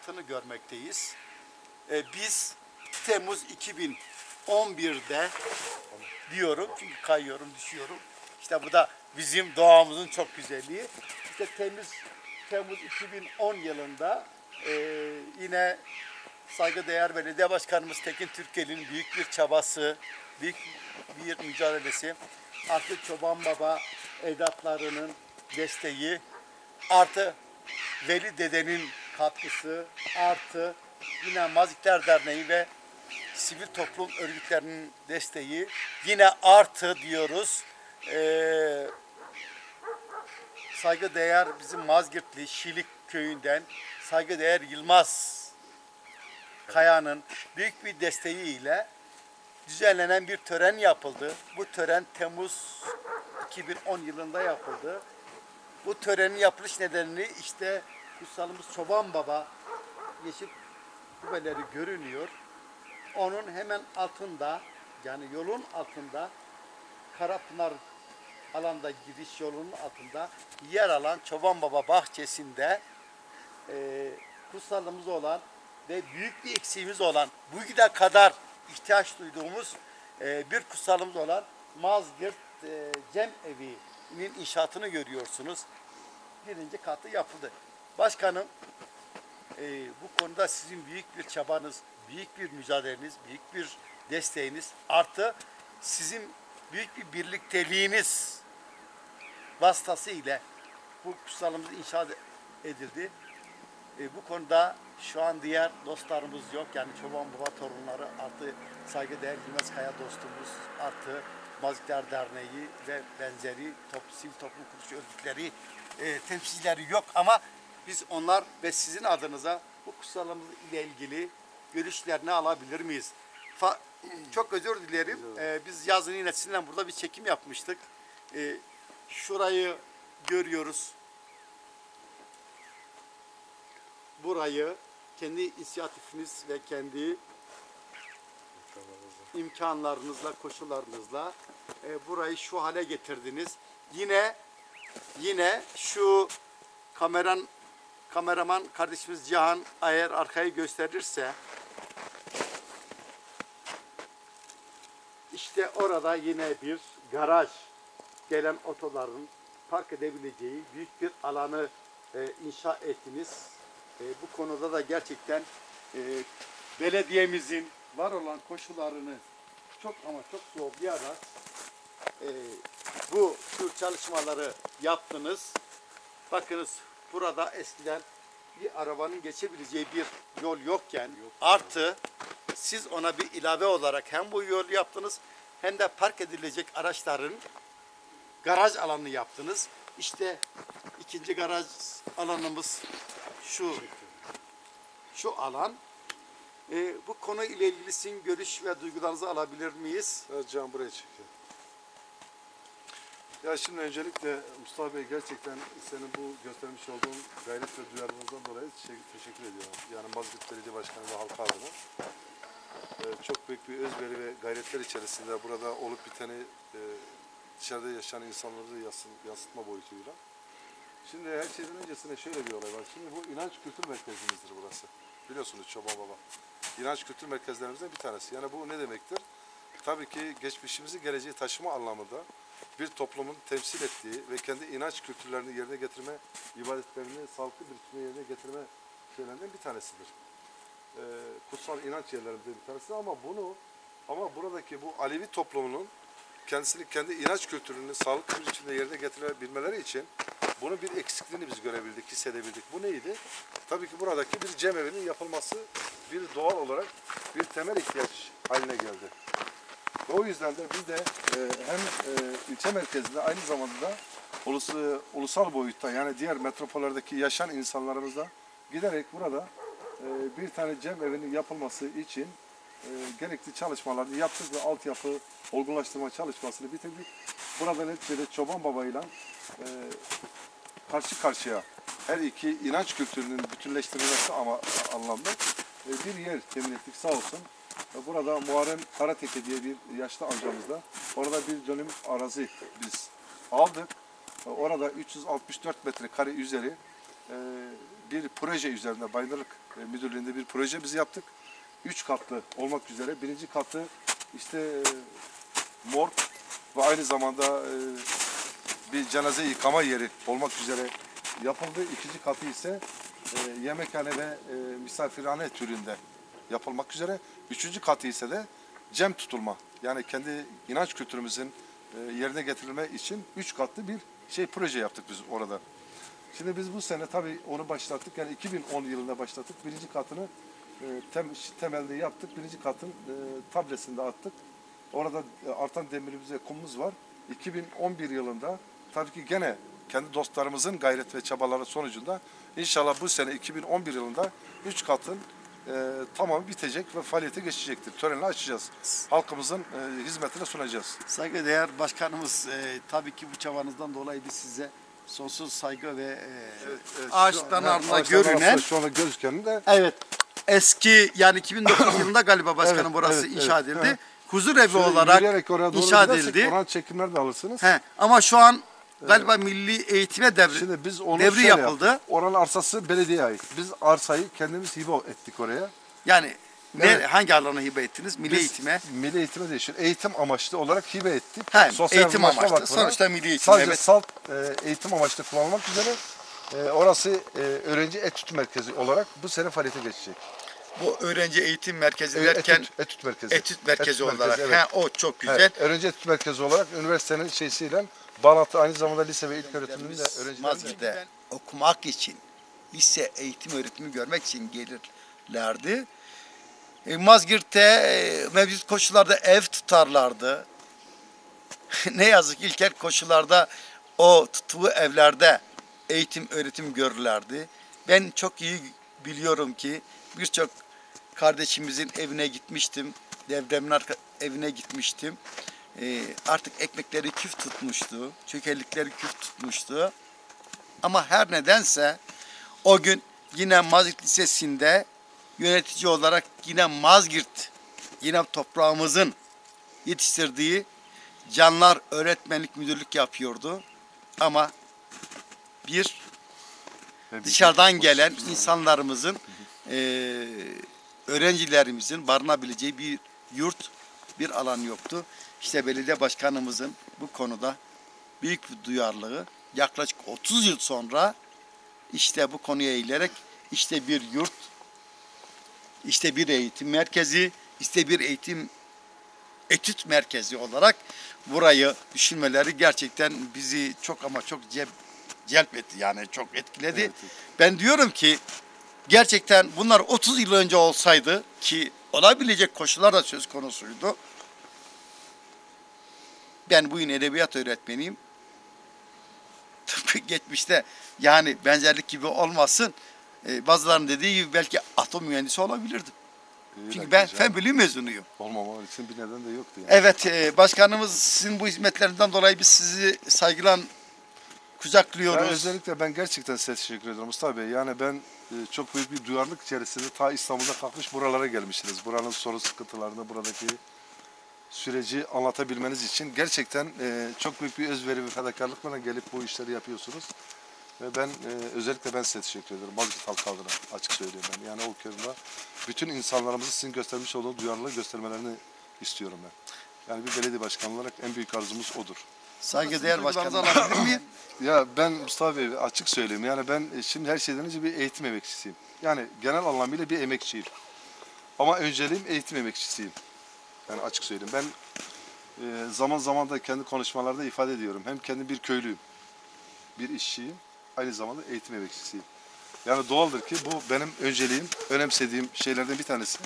inşaatını görmekteyiz. E, biz Temmuz 2011'de diyorum çünkü kayıyorum düşüyorum. İşte bu da bizim doğamızın çok güzelliği. İşte Temmuz Temmuz 2010 yılında e, yine saygıdeğer belediye başkanımız Tekin Türkeli'nin büyük bir çabası, büyük bir mücadelesi, artı Çoban Baba evlatlarının desteği, artı Veli Dede'nin katkısı, artı yine Mazikler Derneği ve sivil toplum örgütlerinin desteği, yine artı diyoruz. Ee, saygıdeğer bizim Mazgirtli Şilik köyünden saygıdeğer Yılmaz Kaya'nın büyük bir desteğiyle düzenlenen bir tören yapıldı. Bu tören Temmuz 2010 yılında yapıldı. Bu törenin yapılış nedenini işte kutsalımız Çoban Baba yeşil kubbeleri görünüyor. Onun hemen altında yani yolun altında Karapınar alanda giriş yolunun altında yer alan Çoban Baba bahçesinde e, kutsalımız olan ve büyük bir eksiğimiz olan bugüne kadar ihtiyaç duyduğumuz e, bir kutsalımız olan Mazgirt e, Cem Evi'nin inşaatını görüyorsunuz. Birinci katı yapıldı. Başkanım e, bu konuda sizin büyük bir çabanız, büyük bir mücadeleniz, büyük bir desteğiniz artı sizin büyük bir birlikteliğiniz vasıtasıyla bu kutsalımız inşa edildi. E, bu konuda şu an diğer dostlarımız yok. Yani Çoban Baba torunları artı saygıdeğer Yılmaz Kaya dostumuz artı Mazikler Derneği ve benzeri top, sivil toplum kuruluş örgütleri e, temsilcileri yok ama biz onlar ve sizin adınıza bu kutsalımız ile ilgili görüşlerini alabilir miyiz? Fa- çok özür dilerim. E, biz yazın yine sizinle burada bir çekim yapmıştık. E, şurayı görüyoruz. burayı kendi inisiyatifiniz ve kendi imkanlarınızla, koşullarınızla e, burayı şu hale getirdiniz. Yine yine şu kameran kameraman kardeşimiz Cihan eğer arkayı gösterirse işte orada yine bir garaj gelen otoların park edebileceği büyük bir alanı e, inşa ettiniz. E, bu konuda da gerçekten e, belediyemizin var olan koşullarını çok ama çok zorlayarak e, bu tür çalışmaları yaptınız. Bakınız burada eskiden bir arabanın geçebileceği bir yol yokken artı siz ona bir ilave olarak hem bu yol yaptınız hem de park edilecek araçların garaj alanını yaptınız. İşte ikinci garaj alanımız şu şu alan. Ee, bu konu ile ilgili sizin görüş ve duygularınızı alabilir miyiz? Evet Can buraya çekiyor. Ya şimdi öncelikle Mustafa Bey gerçekten senin bu göstermiş olduğun gayret ve duyarlılığından dolayı teşekkür, teşekkür ediyorum. Yani Mazgirt Belediye Başkanı ve halka adına. Ee, çok büyük bir özveri ve gayretler içerisinde burada olup biteni e, dışarıda yaşayan insanları yansın, yansıtma boyutuyla. Şimdi her şeyden öncesinde şöyle bir olay var. Şimdi bu inanç kültür merkezimizdir burası. Biliyorsunuz Çoban Baba. İnanç kültür merkezlerimizden bir tanesi. Yani bu ne demektir? Tabii ki geçmişimizi geleceği taşıma anlamında bir toplumun temsil ettiği ve kendi inanç kültürlerini yerine getirme, ibadetlerini sağlıklı bir biçimde yerine getirme şeylerinden bir tanesidir. Ee, kutsal inanç yerlerinden bir tanesi ama bunu ama buradaki bu Alevi toplumunun kendisini kendi inanç kültürünü sağlıklı bir biçimde yerine getirebilmeleri için bunun bir eksikliğini biz görebildik, hissedebildik. Bu neydi? Tabii ki buradaki bir cemevinin yapılması bir doğal olarak bir temel ihtiyaç haline geldi. O yüzden de biz de e, hem e, ilçe merkezinde aynı zamanda da ulus- ulusal boyutta yani diğer metropollerdeki yaşayan insanlarımızla giderek burada e, bir tane cem evinin yapılması için e, gerekli çalışmalarını yaptık ve altyapı olgunlaştırma çalışmasını bitirdik. Burada neticede Çoban Baba ile e, karşı karşıya her iki inanç kültürünün bütünleştirilmesi ama anlamda e, bir yer temin ettik sağ olsun. E, Burada Muharrem Karateke diye bir yaşlı amcamızla orada bir dönüm arazi biz aldık Orada 364 metrekare üzeri e, bir proje üzerinde Bayındırlık e, Müdürlüğü'nde bir proje biz yaptık. Üç katlı olmak üzere. Birinci katı işte e, morg ve aynı zamanda e, bir cenaze yıkama yeri olmak üzere yapıldı. İkinci katı ise e, yemekhane ve e, misafirhane türünde yapılmak üzere. Üçüncü katı ise de cem tutulma. Yani kendi inanç kültürümüzün e, yerine getirilme için üç katlı bir şey proje yaptık biz orada. Şimdi biz bu sene tabii onu başlattık. Yani 2010 yılında başlattık. Birinci katını e, tem, temelde yaptık. Birinci katın e, attık. Orada e, artan demirimiz ve kumumuz var. 2011 yılında tabii ki gene kendi dostlarımızın gayret ve çabaları sonucunda inşallah bu sene 2011 yılında 3 katın e, tamamı bitecek ve faaliyete geçecektir. Törenle açacağız. Halkımızın e, hizmetine sunacağız. Saygıdeğer başkanımız e, tabii ki bu çabanızdan dolayı biz size sonsuz saygı ve e, ağaçtan Şu- ardına ağaçtan görünen arasında Şu anda gözüken de evet eski yani 2009 yılında galiba başkanım Evet, burası evet, inşa evet, edildi. evet. Huzur evi Şöyle olarak yürüyerek oraya doğru inşa edildi. Oran çekimler de alırsınız. He, ama şu an galiba milli eğitime devri Şimdi biz onu devri şöyle yapıldı. yaptık. Oranın arsası belediyeye ait. Biz arsayı kendimiz hibe ettik oraya. Yani ne, Evet. hangi alana hibe ettiniz? Milli Biz eğitime. Milli eğitime değil. şimdi Eğitim amaçlı olarak hibe ettik. He, eğitim amaçlı. Vakfı'na Sonuçta milli eğitim. Sadece evet. salt e, eğitim amaçlı kullanılmak üzere e, orası e, öğrenci etüt merkezi olarak bu sene faaliyete geçecek. Bu öğrenci eğitim merkezi E, derken etüt, etüt merkezi. etüt merkezi Etüt olarak. evet. o çok güzel. Evet, öğrenci etüt merkezi olarak üniversitenin şeysiyle bağlantı aynı zamanda lise ve ilk öğretiminin de Mazgirt'te okumak için, lise eğitim öğretimi görmek için gelirlerdi. E, Mazgirt'te e, mevcut koşullarda ev tutarlardı. ne yazık ilkel koşullarda o tuttuğu evlerde eğitim öğretim görürlerdi. Ben çok iyi biliyorum ki birçok kardeşimizin evine gitmiştim. Devremin evine gitmiştim. E, artık ekmekleri küf tutmuştu. Çökellikleri küf tutmuştu. Ama her nedense o gün yine Mazgirt Lisesi'nde yönetici olarak yine Mazgirt, yine toprağımızın yetiştirdiği canlar öğretmenlik müdürlük yapıyordu. Ama bir dışarıdan gelen insanlarımızın, eee, öğrencilerimizin barınabileceği bir yurt, bir alan yoktu. İşte belediye başkanımızın bu konuda büyük bir duyarlılığı yaklaşık 30 yıl sonra işte bu konuya eğilerek işte bir yurt, işte bir eğitim merkezi, işte bir eğitim etüt merkezi olarak burayı düşünmeleri gerçekten bizi çok ama çok cep, celp etti yani çok etkiledi. Evet. Ben diyorum ki gerçekten bunlar 30 yıl önce olsaydı ki olabilecek koşullar da söz konusuydu. Ben bugün edebiyat öğretmeniyim. Tıpkı geçmişte yani benzerlik gibi olmasın. Ee, bazılarının dediği gibi belki atom mühendisi olabilirdim. İyi Çünkü ben fen bilimi mezunuyum. Olmamalı için bir neden de yoktu yani. Evet e, başkanımız sizin bu hizmetlerinden dolayı biz sizi saygıyla kucaklıyoruz. özellikle ben gerçekten size teşekkür ediyorum Mustafa Bey. Yani ben e, çok büyük bir duyarlılık içerisinde ta İstanbul'da kalkmış buralara gelmişsiniz. Buranın sorun sıkıntılarını, buradaki süreci anlatabilmeniz için gerçekten e, çok büyük bir özveri ve fedakarlıkla gelip bu işleri yapıyorsunuz. Ve ben e, özellikle ben size teşekkür ediyorum. Mazgit halkı adına açık söylüyorum ben. Yani o konuda bütün insanlarımızın sizin göstermiş olduğu duyarlılığı göstermelerini istiyorum ben. Yani bir belediye başkanı olarak en büyük arzumuz odur. Saygıdeğer başkanım? Ya ben Mustafa Bey açık söyleyeyim. Yani ben e, şimdi her şeyden önce bir eğitim emekçisiyim. Yani genel anlamıyla bir emekçiyim. Ama önceliğim eğitim emekçisiyim. Yani açık söyleyeyim. Ben e, zaman zaman da kendi konuşmalarda ifade ediyorum. Hem kendi bir köylüyüm, bir işçiyim, aynı zamanda eğitim emekçisiyim. Yani doğaldır ki bu benim önceliğim, önemsediğim şeylerden bir tanesi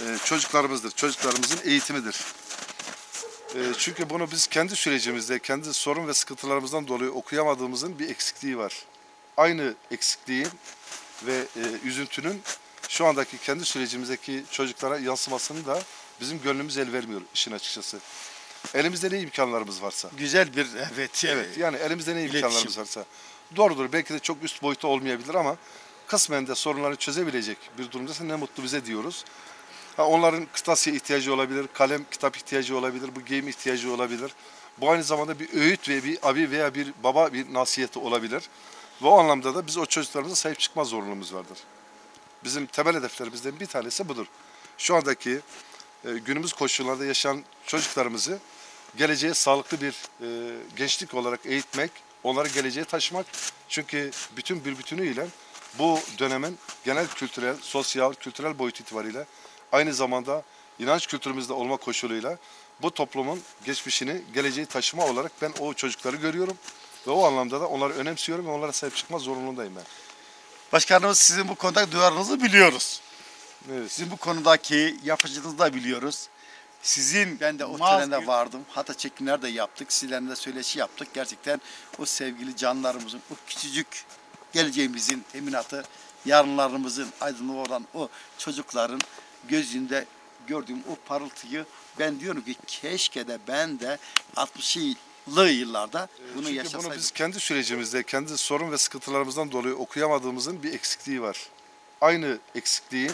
e, çocuklarımızdır. Çocuklarımızın eğitimidir. E, çünkü bunu biz kendi sürecimizde, kendi sorun ve sıkıntılarımızdan dolayı okuyamadığımızın bir eksikliği var. Aynı eksikliğin ve e, üzüntünün şu andaki kendi sürecimizdeki çocuklara yansımasını da bizim gönlümüz el vermiyor işin açıkçası. Elimizde ne imkanlarımız varsa. Güzel bir evet. Evet yani elimizde ne İletişim. imkanlarımız varsa. Doğrudur belki de çok üst boyutta olmayabilir ama kısmen de sorunları çözebilecek bir durumdaysa ne mutlu bize diyoruz. Ha, onların kıtasiye ihtiyacı olabilir, kalem kitap ihtiyacı olabilir, bu giyim ihtiyacı olabilir. Bu aynı zamanda bir öğüt ve bir abi veya bir baba bir nasihati olabilir. Ve o anlamda da biz o çocuklarımıza sahip çıkma zorunluluğumuz vardır. Bizim temel hedeflerimizden bir tanesi budur. Şu andaki e, günümüz koşullarda yaşayan çocuklarımızı geleceğe sağlıklı bir e, gençlik olarak eğitmek, onları geleceğe taşımak. Çünkü bütün bir bütünüyle bu dönemin genel kültürel, sosyal, kültürel boyutu itibariyle aynı zamanda inanç kültürümüzde olma koşuluyla bu toplumun geçmişini, geleceği taşıma olarak ben o çocukları görüyorum. Ve o anlamda da onları önemsiyorum ve onlara sahip çıkma zorunluluğundayım ben. Başkanımız sizin bu konuda duyarlılığınızı biliyoruz. Evet. Sizin bu konudaki yapıcınızı da biliyoruz. Sizin Ben de o törende vardım. Hatta çekimler de yaptık. Sizlerle de söyleşi yaptık. Gerçekten o sevgili canlarımızın, o küçücük geleceğimizin eminatı, yarınlarımızın aydınlığı olan o çocukların gözünde gördüğüm o parıltıyı ben diyorum ki keşke de ben de 60'lı yıllarda bunu Çünkü yaşasaydım. bunu biz kendi sürecimizde, kendi sorun ve sıkıntılarımızdan dolayı okuyamadığımızın bir eksikliği var. Aynı eksikliğin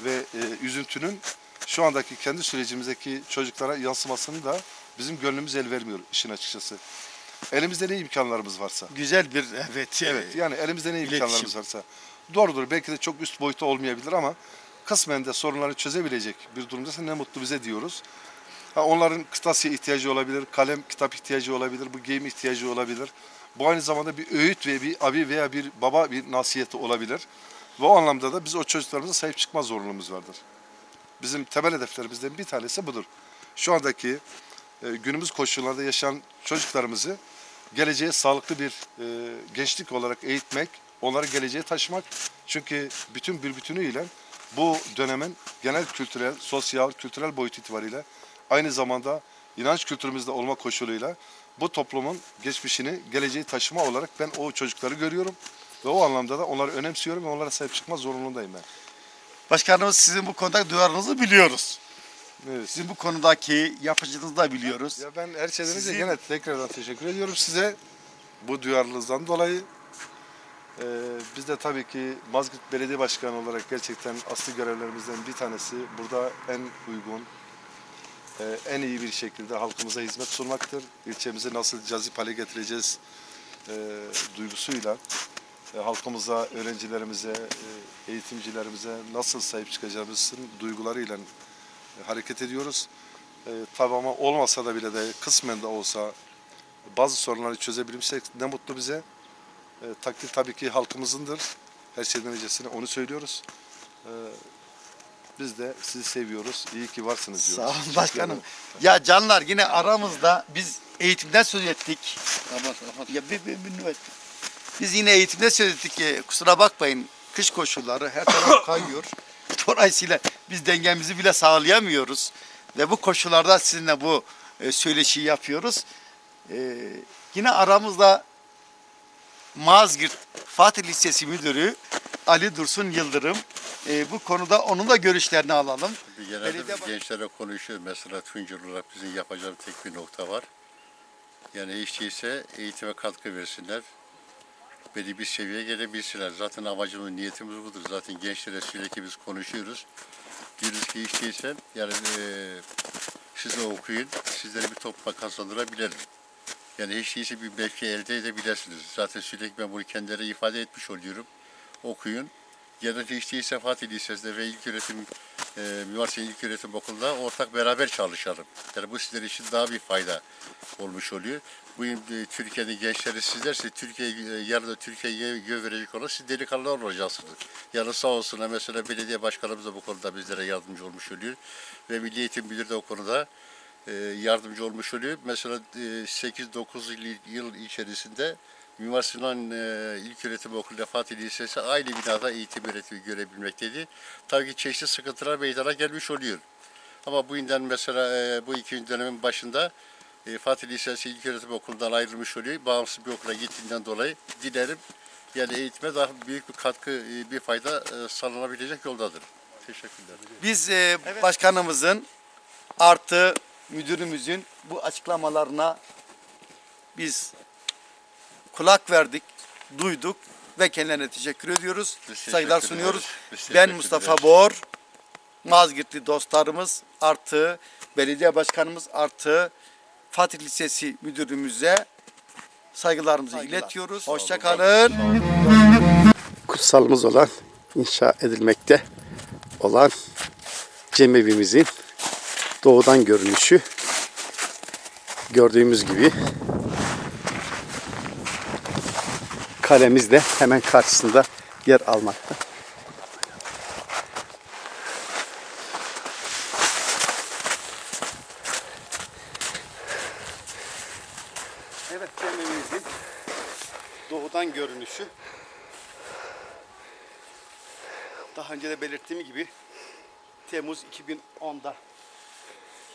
ve e, üzüntünün şu andaki kendi sürecimizdeki çocuklara yansımasını da bizim gönlümüz el vermiyor işin açıkçası. Elimizde ne imkanlarımız varsa. güzel bir evet Evet yani elimizde ne iletişim. imkanlarımız varsa. Doğrudur belki de çok üst boyutta olmayabilir ama kısmen de sorunları çözebilecek bir durumdaysa ne mutlu bize diyoruz. Ha, onların kıtasiye ihtiyacı olabilir, kalem kitap ihtiyacı olabilir, bu giyim ihtiyacı olabilir. Bu aynı zamanda bir öğüt ve bir abi veya bir baba bir nasihati olabilir. Ve o anlamda da biz o çocuklarımıza sahip çıkma zorunluluğumuz vardır. Bizim temel hedeflerimizden bir tanesi budur. Şu andaki e, günümüz koşullarda yaşayan çocuklarımızı geleceğe sağlıklı bir e, gençlik olarak eğitmek, onları geleceğe taşımak. Çünkü bütün bir bütünüyle bu dönemin genel kültürel, sosyal, kültürel boyutu itibariyle aynı zamanda inanç kültürümüzde olma koşuluyla bu toplumun geçmişini, geleceği taşıma olarak ben o çocukları görüyorum. Ve o anlamda da onları önemsiyorum ve onlara sahip çıkma zorunluluğundayım ben. Başkanımız sizin bu konuda duyarlılığınızı biliyoruz. Evet. Sizin bu konudaki yapıcınızı da biliyoruz. Ya ben her şeyden önce Sizin- gene tekrardan teşekkür ediyorum size bu duyarlılığınızdan dolayı. Ee, biz de tabii ki Mazgirt Belediye Başkanı olarak gerçekten asli görevlerimizden bir tanesi burada en uygun, e, en iyi bir şekilde halkımıza hizmet sunmaktır. İlçemizi nasıl cazip hale getireceğiz e, duygusuyla halkımıza, öğrencilerimize, e, eğitimcilerimize nasıl sahip çıkacağımızın duygularıyla e, hareket ediyoruz. E, tabii ama olmasa da bile de kısmen de olsa bazı sorunları çözebilmişsek ne mutlu bize. E, takdir tabii ki halkımızındır. Her şeyden öncesine onu söylüyoruz. E, biz de sizi seviyoruz. İyi ki varsınız Sağ diyoruz. olun başkanım. Ya canlar yine aramızda biz eğitimden söz ettik. Ya bir, bir, bir nüvet. Biz yine eğitimde söz ettik ki kusura bakmayın kış koşulları her taraf kayıyor. Dolayısıyla biz dengemizi bile sağlayamıyoruz. Ve bu koşullarda sizinle bu e, söyleşiyi yapıyoruz. E, yine aramızda Mazgirt Fatih Lisesi Müdürü Ali Dursun Yıldırım. E, bu konuda onun da görüşlerini alalım. Genelde Belediye biz gençlere konuşuyor. Mesela Tuncel olarak bizim yapacağımız tek bir nokta var. Yani hiç değilse eğitime katkı versinler. Belli bir seviyeye gelebilsinler. Zaten amacımız, niyetimiz budur. Zaten gençlere sürekli biz konuşuyoruz. Diyoruz ki hiç değilse yani eee siz de okuyun, sizlere bir topla kazandırabilelim. Yani hiç değilse bir mevki elde edebilirsiniz. Zaten sürekli ben bunu kendilerine ifade etmiş oluyorum. Okuyun. Genelde hiç değilse Fatih Lisesi'nde ve ilk öğretim, e, Mimar Sinan İlk Öğretim Okulu'nda ortak beraber çalışalım. Yani bu sizler için daha bir fayda olmuş oluyor. Bu e, Türkiye'nin gençleri sizlerse Türkiye e, yarın da Türkiye'ye göv verecek olan siz delikanlılar olacaksınız. Yani sağ olsunlar mesela belediye başkanımız da bu konuda bizlere yardımcı olmuş oluyor. Ve Milli Eğitim Müdürü de o konuda e, yardımcı olmuş oluyor. Mesela e, 8-9 yıl, yıl içerisinde Mimar Sinan e, İlköğretim Okulu Fatih Lisesi aynı binada eğitim öğretimi görebilmekteydi. Tabii ki çeşitli sıkıntılar meydana gelmiş oluyor. Ama bu yüzden mesela e, bu ikinci dönemin başında e, Fatih Lisesi İlköğretim Okulu'ndan ayrılmış oluyor. Bağımsız bir okula gittiğinden dolayı dilerim yani eğitime daha büyük bir katkı, e, bir fayda e, sağlanabilecek yoldadır. Teşekkürler. Biz e, başkanımızın artı müdürümüzün bu açıklamalarına biz kulak verdik, duyduk ve kendilerine teşekkür ediyoruz. Biz Saygılar teşekkür sunuyoruz. Ben teşekkür Mustafa. Bor, Mazgirtli dostlarımız artı belediye başkanımız artı Fatih Lisesi müdürümüze saygılarımızı iletiyoruz. Hoşçakalın. kutsalımız olan, inşa edilmekte olan cemevimizin doğudan görünüşü gördüğümüz gibi kalemiz de hemen karşısında yer almakta. Evet cemevimizin doğudan görünüşü. Daha önce de belirttiğim gibi Temmuz 2010'da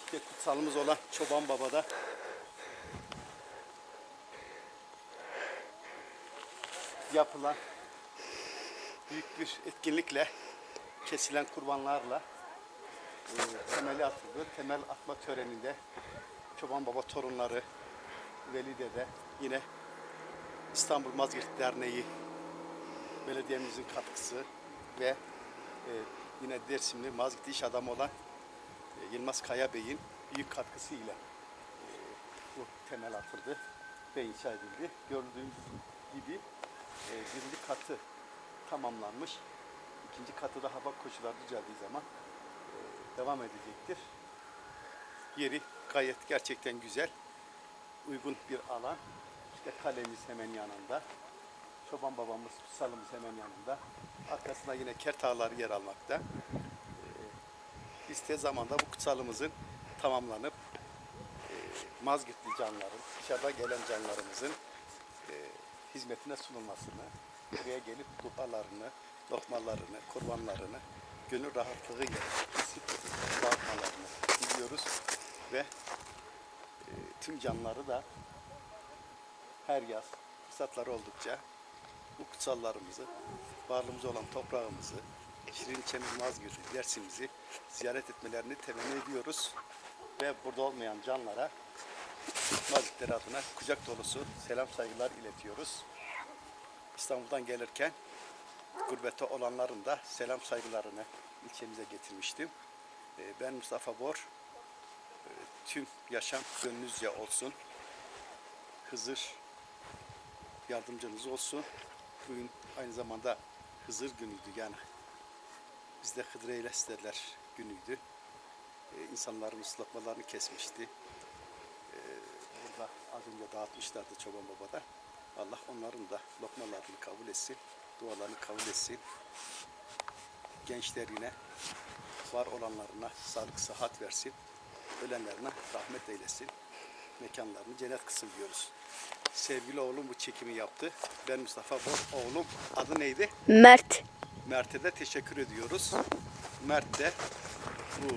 işte kutsalımız olan Çoban Baba'da yapılan büyük bir etkinlikle kesilen kurbanlarla e, temeli atıldı. Temel atma töreninde Çoban Baba torunları, Veli Dede, yine İstanbul Mazgirt Derneği belediyemizin katkısı ve e, yine Dersimli Mazgirt iş adamı olan e, Yılmaz Kaya Bey'in büyük katkısıyla e, bu temel atıldı ve inşa edildi. Gördüğünüz gibi e, birinci katı tamamlanmış. İkinci katı da hava koşulları düzeldiği zaman e, devam edecektir. Yeri gayet gerçekten güzel uygun bir alan. İşte kalemiz hemen yanında. Çoban babamız, salımız hemen yanında. Arkasında yine kertağlar yer almakta. Ee, biz tez zamanda bu kutsalımızın tamamlanıp e, Mazgirtli canların, dışarıda gelen canlarımızın hizmetine sunulmasını, buraya gelip dualarını, lokmalarını, kurbanlarını gönül rahatlığıyla kesip dağıtmalarını diliyoruz ve e, tüm canlıları da her yaz fırsatları oldukça bu kutsallarımızı, varlığımız olan toprağımızı, Şirin Çemir Mazgirt'i, dersimizi ziyaret etmelerini temenni ediyoruz. Ve burada olmayan canlara Mazgirtleri adına kucak dolusu selam saygılar iletiyoruz. İstanbul'dan gelirken gurbette olanların da selam saygılarını ilçemize getirmiştim. Ee, Ben Mustafa Bor, tüm yaşam gönlünüzce olsun. Hızır yardımcınız olsun. Bugün aynı zamanda Hızır günüydü yani. Bizde Hıdre ile isterler günüydü. Ee, insanların ıslatmalarını kesmişti. Burada az önce dağıtmışlardı Çoban Baba'da. Allah onların da lokmalarını kabul etsin. Dualarını kabul etsin. Gençlerine, var olanlarına sağlık, sıhhat versin ölenlerine rahmet eylesin. Mekanlarını cennet kılsın diyoruz. Sevgili oğlum bu çekimi yaptı. Ben Mustafa Bor. Oğlum adı neydi? Mert. Mert'e de teşekkür ediyoruz. Mert de bu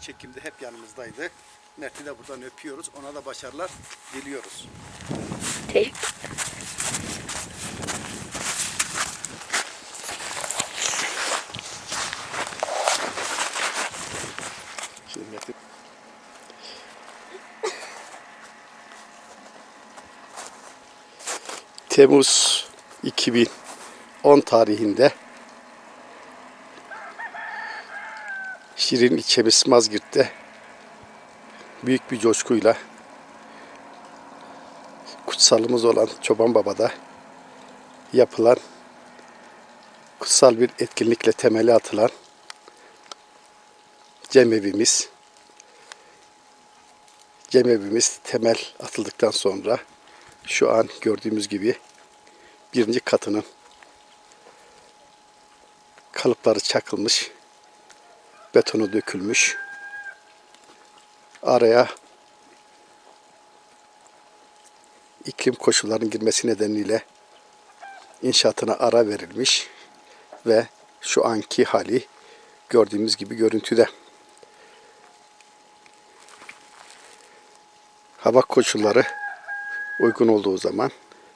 çekimde hep yanımızdaydı. Mert'i de buradan öpüyoruz. Ona da başarılar diliyoruz. Teşekkür. Temmuz 2010 tarihinde Şirin ilçemiz Mazgirt'te büyük bir coşkuyla kutsalımız olan Çoban Baba'da yapılan kutsal bir etkinlikle temeli atılan cemevimiz cemevimiz temel atıldıktan sonra şu an gördüğümüz gibi birinci katının kalıpları çakılmış betonu dökülmüş araya iklim koşullarının girmesi nedeniyle inşaatına ara verilmiş ve şu anki hali gördüğümüz gibi görüntüde. Hava koşulları uygun olduğu zaman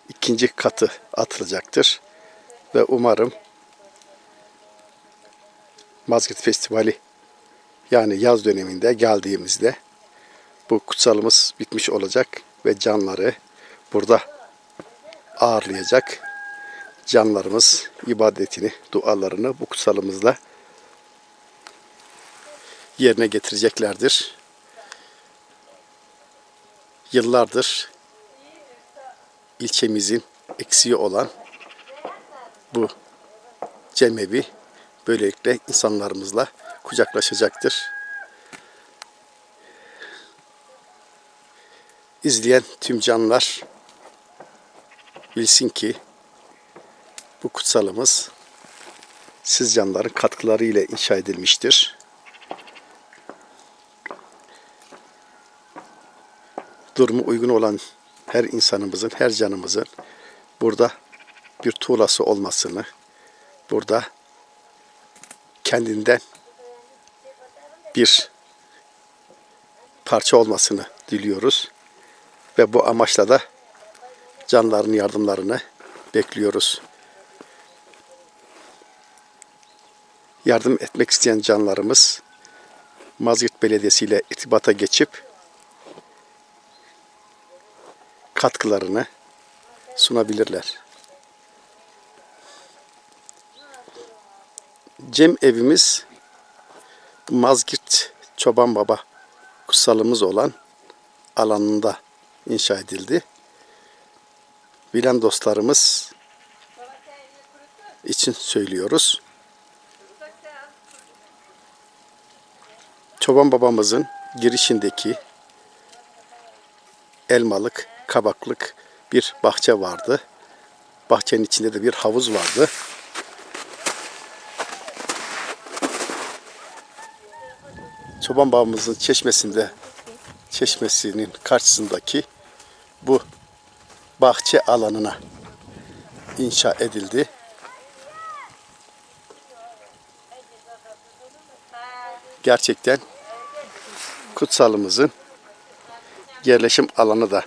ikinci katı atılacaktır. Ve umarım Mazgirt Festivali yani yaz döneminde geldiğimizde bu kutsalımız bitmiş olacak ve canları burada ağırlayacak. Canlarımız ibadetini, dualarını bu kutsalımızla yerine getireceklerdir. yıllardır ilçemizin eksiği olan bu cemevi böylelikle insanlarımızla kucaklaşacaktır. İzleyen tüm canlılar bilsin ki bu kutsalımız siz canların katkıları ile inşa edilmiştir. Durumu uygun olan her insanımızın, her canımızın burada bir tuğlası olmasını, burada kendinden bir parça olmasını diliyoruz. Ve bu amaçla da canların yardımlarını bekliyoruz. Yardım etmek isteyen canlarımız Mazgirt Belediyesi ile irtibata geçip katkılarını sunabilirler. Cem evimiz Mazgirt Çoban Baba kutsalımız olan alanında inşa edildi. Bilen dostlarımız için söylüyoruz. Çoban babamızın girişindeki elmalık, kabaklık bir bahçe vardı. Bahçenin içinde de bir havuz vardı. Çoban babamızın çeşmesinde çeşmesinin karşısındaki bu bahçe alanına inşa edildi. Gerçekten kutsalımızın yerleşim alanı da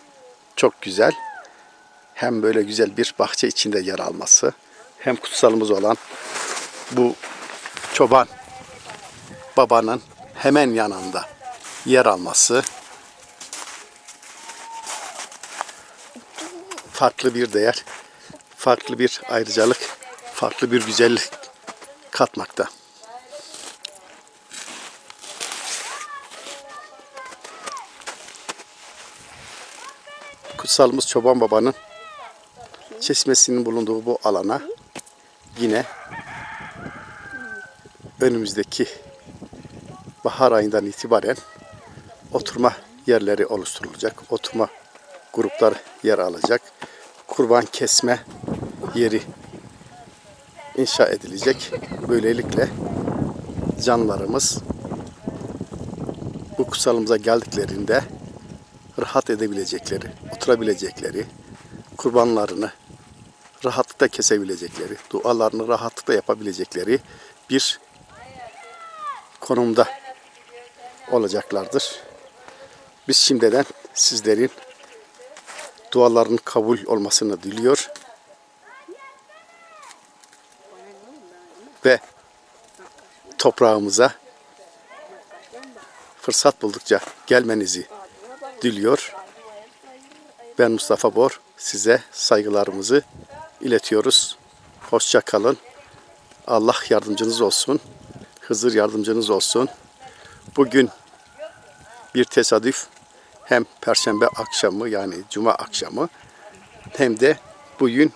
çok güzel. Hem böyle güzel bir bahçe içinde yer alması, hem kutsalımız olan bu çoban babanın hemen yanında yer alması farklı bir değer, farklı bir ayrıcalık, farklı bir güzellik katmakta. Kutsalımız Çoban Baba'nın çeşmesinin bulunduğu bu alana yine önümüzdeki bahar ayından itibaren oturma yerleri oluşturulacak. Oturma gruplar yer alacak. Kurban kesme yeri inşa edilecek. Böylelikle canlarımız bu kutsalımıza geldiklerinde rahat edebilecekleri, oturabilecekleri, kurbanlarını rahatlıkla kesebilecekleri, dualarını rahatlıkla yapabilecekleri bir konumda olacaklardır. Biz şimdiden sizlerin duaların kabul olmasını diliyor. Ve toprağımıza fırsat buldukça gelmenizi diliyor. Ben Mustafa Bor. Size saygılarımızı iletiyoruz. Hoşça kalın. Allah yardımcınız olsun. Hızır yardımcınız olsun. Bugün bir tesadüf hem perşembe akşamı yani cuma akşamı hem de bugün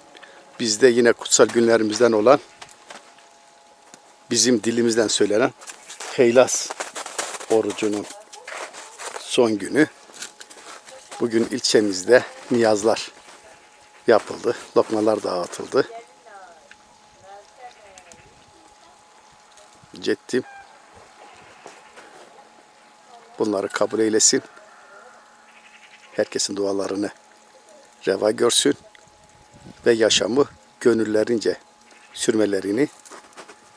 bizde yine kutsal günlerimizden olan bizim dilimizden söylenen Heylas orucunun son günü. Bugün ilçemizde niyazlar yapıldı. Lokmalar dağıtıldı. Cettim bunları kabul eylesin. Herkesin dualarını reva görsün ve yaşamı gönüllerince sürmelerini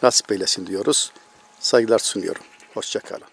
nasip eylesin diyoruz. Saygılar sunuyorum. Hoşçakalın.